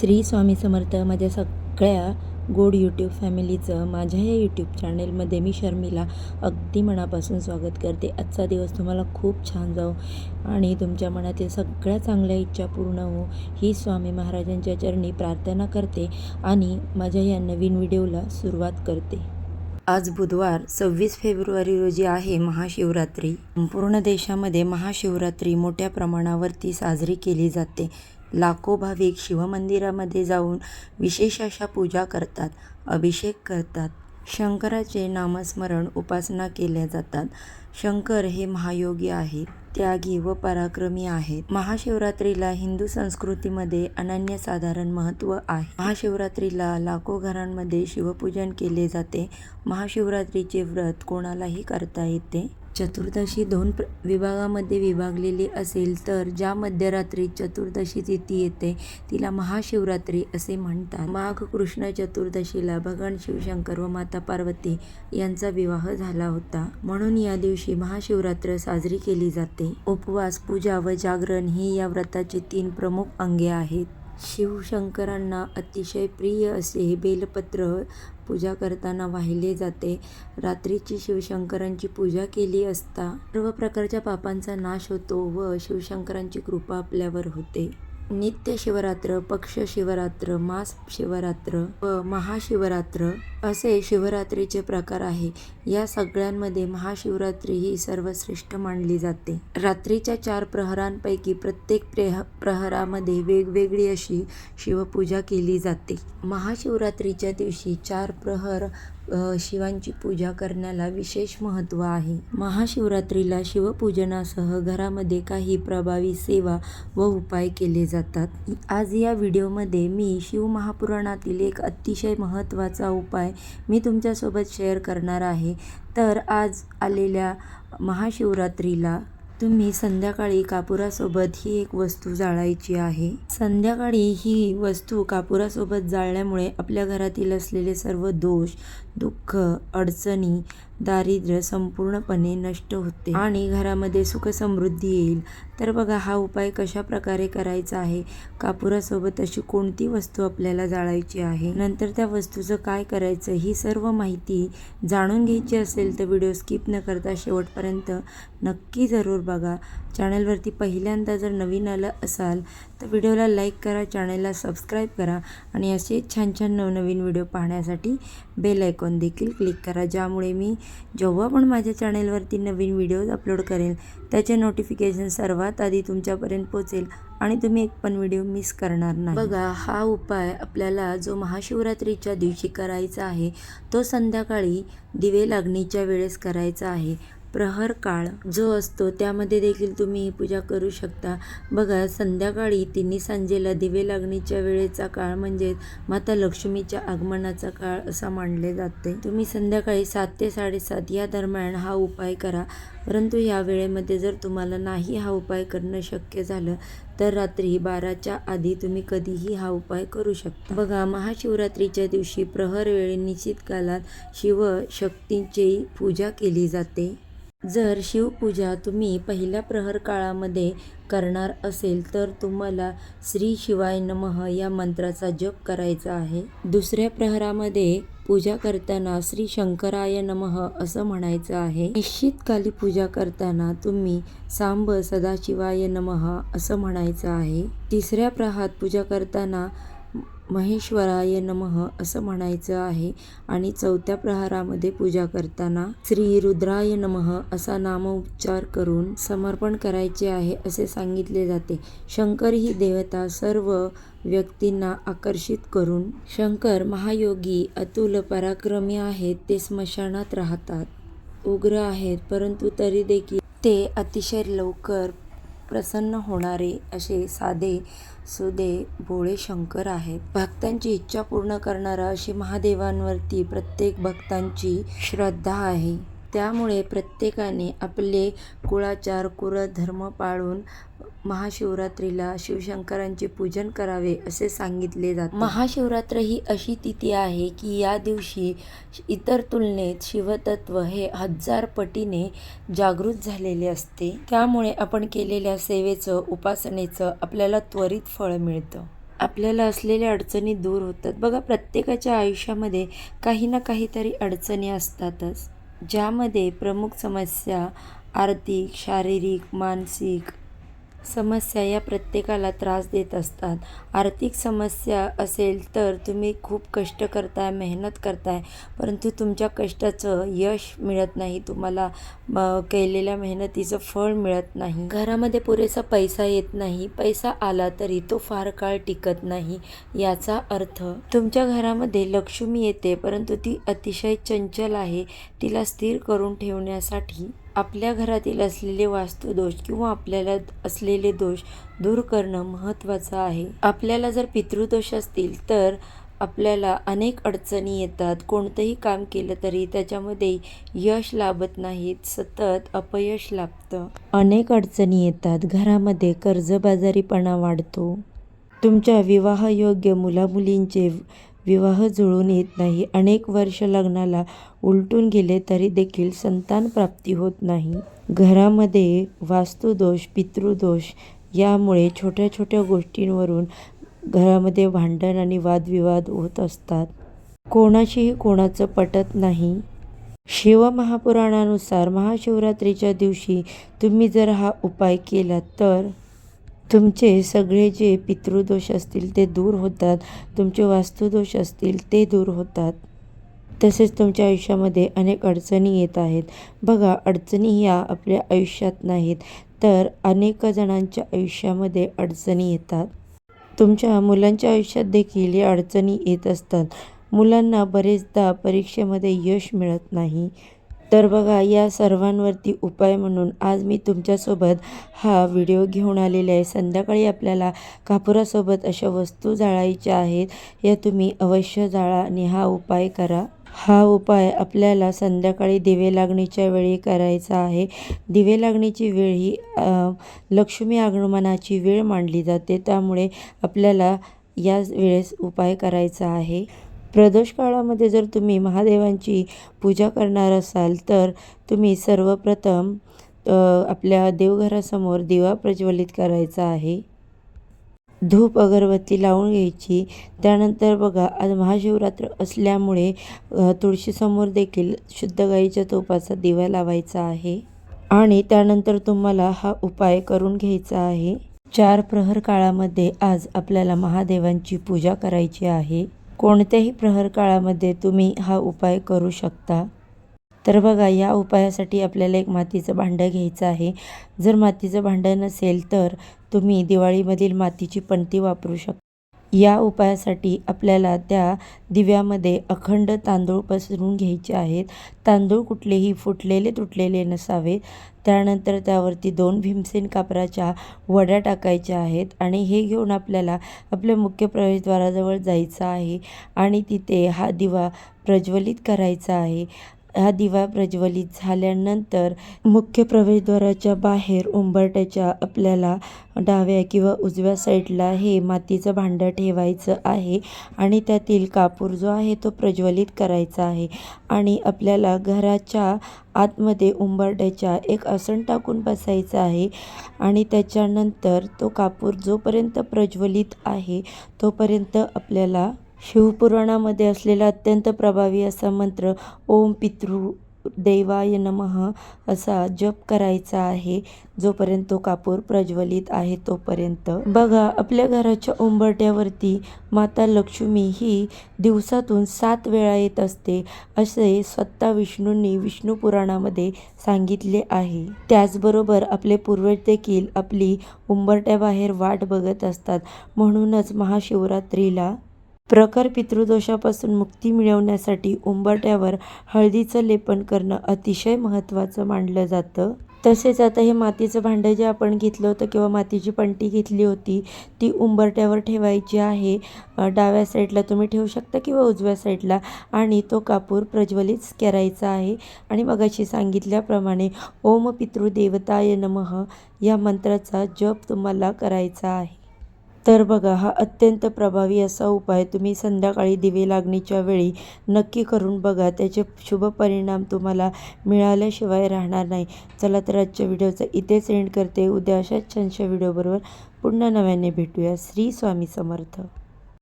श्री स्वामी समर्थ माझ्या सगळ्या गोड यूट्यूब फॅमिलीचं माझ्या या यूट्यूब चॅनेलमध्ये मी शर्मिला अगदी मनापासून स्वागत करते. आजचा दिवस तुम्हाला खूप छान जाओ आणि तुमच्या मनातील सगळ्या चांगल्या इच्छा पूर्ण हो ही स्वामी महाराजांच्या चरणी प्रार्थना करते आणि माझ्या या नवीन व्हिडिओला सुरुवात करते. आज बुधवार सव्वीस फेब्रुवारी रोजी आहे महाशिवरात्री. संपूर्ण देशामध्ये महाशिवरात्री मोठ्या प्रमाणावरती साजरी केली जाते. लाखो भाविक शिवमंदिरामध्ये जाऊन विशेष अशा पूजा करतात अभिषेक करतात. शंकराचे नामस्मरण उपासना केल्या जातात. शंकर हे महायोगी आहेत त्यागी व पराक्रमी आहेत. महाशिवरात्रीला हिंदू संस्कृतीमध्ये अनन्यसाधारण महत्त्व आहे. महाशिवरात्रीला लाखो घरांमध्ये शिवपूजन केले जाते. महाशिवरात्रीचे व्रत कोणालाही करता येते. चतुर्दशी दोन प्र विभागामध्ये विभागलेली असेल तर ज्या मध्यरात्री चतुर्दशी तिथी येते तिला महाशिवरात्री असे म्हणतात. माघ कृष्ण चतुर्दशीला भगवान शिवशंकर व माता पार्वती यांचा विवाह झाला होता. म्हणून या दिवशी महाशिवरात्र साजरी केली जाते. उपवास पूजा व जागरण ही या व्रताची तीन प्रमुख अंगे आहेत. शिवशंकरांना अतिशय प्रिय असे हे बेलपत्र पूजा करताना वाहिले जाते. रात्रीची शिवशंकरांची पूजा केली असता सर्व प्रकारच्या पापांचा नाश होतो व शिवशंकरांची कृपा आपल्यावर होते. नित्य शिवरात्र पक्ष शिवरात्र मास शिवरात्र व महाशिवरात्र असे शिवरात्रीचे प्रकार आहे. या सगळ्यांमध्ये महाशिवरात्री ही सर्वश्रेष्ठ मानली जाते. रात्रीच्या चार प्रहरांपैकी प्रत्येक प्रेह प्रहरामध्ये वेगवेगळी अशी शिवपूजा केली जाते. महाशिवरात्रीच्या दिवशी चार प्रहर शिवांची पूजा करण्याला विशेष महत्त्व आहे. महाशिवरात्रीला शिवपूजनासह घरामध्ये काही प्रभावी सेवा व उपाय केले जातात. आज या व्हिडिओमध्ये मी शिव महापुराणातील एक अतिशय महत्त्वाचा उपाय मी तुमच्यासोबत शेअर करणार आहे. तर आज आलेल्या महाशिवरात्रीला तुम्ही संध्याकाळी कापुरासोबत ही एक वस्तू जाळायची आहे. संध्याकाळी ही वस्तू कापुरासोबत जाळल्यामुळे आपल्या घरातील असलेले सर्व दोष दुःख अडचणी दारिद्र्य संपूर्णपणे नष्ट होते आणि घरामध्ये सुख समृद्धी येईल. तर बघा हा उपाय कशा प्रकारे करायचा आहे? कापुरासोबत अशी कोणती वस्तू आपल्याला जाळायची आहे? नंतर त्या वस्तूचं काय करायचं ही सर्व माहिती जाणून घ्यायची असेल तर व्हिडिओ स्किप न करता शेवटपर्यंत नक्की जरूर बघा. चॅनलवरती पहिल्यांदा जर नवीन आलं असाल तर व्हिडिओला लाईक करा चॅनलला सबस्क्राईब करा आणि असे छान छान नवनवीन व्हिडिओ पाहण्यासाठी बेल आयकॉन देखील क्लिक करा ज्यामुळे मी जेव्हा पण माझ्या चॅनेलवरती नवीन व्हिडिओज अपलोड करेल त्याचे नोटिफिकेशन सर्वात आधी तुमच्यापर्यंत पोचेल आणि तुम्ही एक पण व्हिडिओ मिस करणार नाही. बघा हा उपाय आपल्याला जो महाशिवरात्रीच्या दिवशी करायचा आहे तो संध्याकाळी दिवे लागणीच्या वेळेस करायचा आहे. प्रहर काळ जो असतो त्यामध्ये देखील तुम्ही ही पूजा करू शकता. बघा संध्याकाळी तिन्ही सांजेला दिवे लागणीच्या वेळेचा काळ म्हणजेच माता लक्ष्मीच्या आगमनाचा काळ असा मानले जाते. तुम्ही संध्याकाळी सात ते साडेसात या दरम्यान हा उपाय करा. परंतु या वेळेमध्ये जर तुम्हाला नाही हा उपाय करणं शक्य झालं तर रात्री बाराच्या आधी तुम्ही कधीही हा उपाय करू शकता. बघा महाशिवरात्रीच्या दिवशी प्रहर वेळी निश्चित कालात शिवशक्तींची पूजा केली जाते. जर शिवपूजा तुम्ही पहिल्या प्रहर काळामध्ये करणार असेल तर तुम्हाला श्री शिवाय नमः या मंत्राचा जप करायचा आहे. दुसऱ्या प्रहरामध्ये पूजा करताना श्री शंकराय नमः असं म्हणायचं आहे. निश्चितकाली पूजा करताना तुम्ही सांब सदाशिवाय नमः असं म्हणायचं आहे. तिसऱ्या प्रहात पूजा करताना महेश्वराय नमः असं म्हणायचं आहे. आणि चौथ्या प्रहारामध्ये पूजा करताना श्री रुद्राय नमः असा नामोच्चार करून समर्पण करायचे आहे असे सांगितले जाते. शंकर ही देवता सर्व व्यक्तींना आकर्षित करून शंकर महायोगी अतुल पराक्रमी आहेत ते स्मशानात राहतात. उग्र आहेत परंतु तरी देखील ते अतिशय लवकर प्रसन्न होणारे असे साधे सुदे भोळे शंकर आहेत. भक्तांची इच्छा पूर्ण करणारा अशी महादेवांवरती प्रत्येक भक्तांची श्रद्धा आहे. त्यामुळे प्रत्येकाने आपले कुळाचार कुळधर्म पाळून महाशिवरात्रीला शिवशंकरांचे पूजन करावे असे सांगितले जाते. महाशिवरात्र ही अशी तिथी आहे की या दिवशी इतर तुलनेत शिवतत्व हे हजार पटीने जागृत झालेले असते. त्यामुळे आपण केलेल्या सेवेचं उपासनेचं आपल्याला त्वरित फळ मिळतं. आपल्याला असलेल्या अडचणी दूर होतात. बघा प्रत्येकाच्या आयुष्यामध्ये काही ना काहीतरी अडचणी असतातच. ज्यामध्ये प्रमुख समस्या आर्थिक शारीरिक मानसिक समस्या या प्रत्येकाला त्रास देत असतात. आर्थिक समस्या असेल तर तुम्ही खूप कष्ट करताय मेहनत करताय परंतु तुमच्या कष्टाचं यश मिळत नाही. तुम्हाला केलेल्या मेहनतीचं फळ मिळत नाही. घरामध्ये पुरेसा पैसा येत नाही. पैसा आला तरी तो फार काळ टिकत नाही याचा अर्थ तुमच्या घरामध्ये लक्ष्मी येते परंतु ती अतिशय चंचल आहे. तिला स्थिर करून ठेवण्यासाठी आपल्या घरातील असलेले वास्तुदोष किंवा आपल्याला असलेले दोष दूर करणं महत्त्वाचं आहे. आपल्याला जर पितृदोष असतील तर आपल्याला अनेक अडचणी येतात. कोणतंही काम केलं तरी त्याच्यामध्ये यश लाभत नाहीत. सतत अपयश लाभतं. अनेक अडचणी येतात. घरामध्ये कर्जबाजारीपणा वाढतो. तुमच्या विवाहयोग्य मुलामुलींचे विवाह जुळून येत नाही. अनेक वर्ष लग्नाला उलटून गेले तरी देखील संतान प्राप्ती होत नाही. घरामध्ये वास्तुदोष पितृदोष यामुळे छोट्या छोट्या गोष्टींवरून घरामध्ये भांडण आणि वादविवाद होत असतात. कोणाशीही कोणाचं पटत नाही. शिवमहापुराणानुसार महाशिवरात्रीच्या दिवशी तुम्ही जर हा उपाय केला तर तुमचे सगळे जे पितृदोष असतील ते दूर होतात. तुमचे वास्तुदोष असतील ते दूर होतात. तसेच तुमच्या आयुष्यामध्ये अनेक अडचणी येत आहेत. बघा अडचणी ह्या आपल्या आयुष्यात नाहीत तर अनेक जणांच्या आयुष्यामध्ये अडचणी येतात. तुमच्या मुलांच्या आयुष्यात देखील या अडचणी येत असतात. मुलांना बरेचदा परीक्षेमध्ये यश मिळत नाही. तर बघा या सर्वांवरती उपाय म्हणून आज मी तुमच्यासोबत हा व्हिडिओ घेऊन आलेला आहे. संध्याकाळी आपल्याला कापुरासोबत अशा वस्तू जाळायच्या आहेत या तुम्ही अवश्य जाळा आणि हा उपाय करा. हा उपाय आपल्याला संध्याकाळी दिवे लागणीच्या वेळी करायचा आहे. दिवे लागणीची वेळ ही लक्ष्मी आगमनाची वेळ मानली जाते त्यामुळे आपल्याला या वेळेस उपाय करायचा आहे. प्रदोष काळामध्ये जर तुम्ही महादेवांची पूजा करणार असाल तर तुम्ही सर्वप्रथम आपल्या देवघरासमोर दिवा प्रज्वलित करायचा आहे. धूप अगरबत्ती लावून घ्यायची. त्यानंतर बघा आज महाशिवरात्र असल्यामुळे तुळशीसमोर देखील शुद्ध गाईच्या तुपाचा दिवा लावायचा आहे. आणि त्यानंतर तुम्हाला हा उपाय करून घ्यायचा आहे. चार प्रहर काळामध्ये आज आपल्याला महादेवांची पूजा करायची आहे. कोणत्याही प्रहर काळामध्ये तुम्ही हा उपाय करू शकता. तर बघा या उपायासाठी आपल्याला एक मातीचं भांडं घ्यायचं आहे. जर मातीचं भांडं नसेल तर तुम्ही दिवाळीमधील मातीची पणती वापरू शकता. या उपायासाठी आपल्याला त्या दिव्यामध्ये अखंड तांदूळ पसरून घ्यायचे आहेत. तांदूळ कुठलेही फुटलेले तुटलेले नसावेत. त्यानंतर त्यावरती दोन भीमसेन कापराच्या वड्या टाकायच्या आहेत आणि हे घेऊन आपल्याला आपल्या मुख्य प्रवेशद्वाराजवळ जायचं आहे आणि तिथे हा दिवा प्रज्वलित करायचा आहे. हा दिवा प्रज्वलित झाल्यानंतर मुख्य प्रवेशद्वाराच्या बाहेर उंबरट्याच्या आपल्याला डाव्या किंवा उजव्या साईडला हे मातीचं भांडं ठेवायचं आहे आणि त्यातील कापूर जो आहे तो प्रज्वलित करायचा आहे. आणि आपल्याला घराच्या आतमध्ये उंबरट्याच्या एक आसन टाकून बसायचं आहे आणि त्याच्यानंतर तो कापूर जोपर्यंत प्रज्वलित आहे तोपर्यंत आपल्याला शिवपुराणामध्ये असलेला अत्यंत प्रभावी असा मंत्र ओम पितृ देवाय नमः असा जप करायचा आहे. जोपर्यंत तो कापूर प्रज्वलित आहे तोपर्यंत. बघा आपल्या घराच्या उंबरट्यावरती माता लक्ष्मी ही दिवसातून सात वेळा येत असते असे स्वतः विष्णूंनी विष्णू पुराणामध्ये सांगितले आहे. त्याचबरोबर आपले पूर्वज देखील आपली उंबरट्याबाहेर वाट बघत असतात. म्हणूनच महाशिवरात्रीला प्रखर पितृदोषापासून मुक्ती मिळवण्यासाठी उंबरट्यावर हळदीचं लेपन करणं अतिशय महत्त्वाचं मानलं जातं. तसेच आता हे मातीचं भांडं जे आपण घेतलं होतं किंवा मातीची पंटी घेतली होती ती उंबरट्यावर ठेवायची आहे. डाव्या साईडला तुम्ही ठेवू शकता किंवा उजव्या साईडला आणि तो कापूर प्रज्वलित करायचा आहे. आणि मगाशी सांगितल्याप्रमाणे ओम पितृदेवताय नमः या मंत्राचा जप तुम्हाला करायचा आहे. तर बघा हा अत्यंत प्रभावी असा उपाय तुम्ही संध्याकाळी दिवे लागणीच्या वेळी नक्की करून बघा. त्याचे शुभ परिणाम तुम्हाला मिळाल्याशिवाय राहणार नाही. चला तर आजच्या व्हिडिओचा इथेच एंड करते. उद्या अशाच छानशा व्हिडिओबरोबर पुन्हा नव्याने भेटूया. श्री स्वामी समर्थ.